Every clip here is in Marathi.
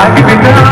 ಆಗಿಬಿಟ್ಟ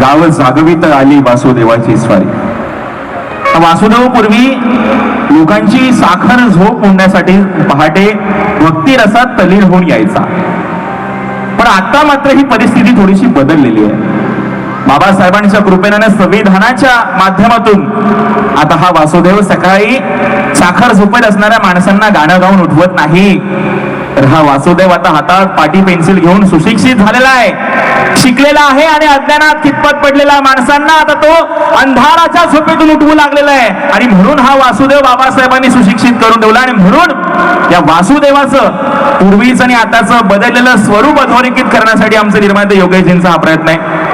गाव जागवित आली वासुदेवाची स्वारी. वासुदेव पूर्वी लोकांची साखर झोप होण्यासाठी पहाटे भक्ती रसात तलीन होऊन यायचा. पण आता मात्र ही परिस्थिती थोडीशी बदललेली आहे. बाबासाहेबांच्या कृपेनं संविधानाच्या माध्यमातून आता हा वासुदेव सकाळी साखर झोपेत असणाऱ्या माणसांना गाणं गाऊन उठवत नाही. तर हा वासुदेव आता हातात पाटी पेन्सिल घेऊन सुशिक्षित झालेला आहे. शिकलेला आहे आणि अज्ञानात कितपत पडलेला माणसांना आता तो अंधाराच्या झोपेतून उठवू लागलेला आहे. आणि म्हणून हा वासुदेव बाबासाहेबांनी सुशिक्षित करून ठेवला आणि म्हणून या वासुदेवाचं पूर्वीचं आणि आताचं बदललेलं स्वरूप अधोरेखित करण्यासाठी आमचं निर्माते योगेशजींचा हा प्रयत्न आहे.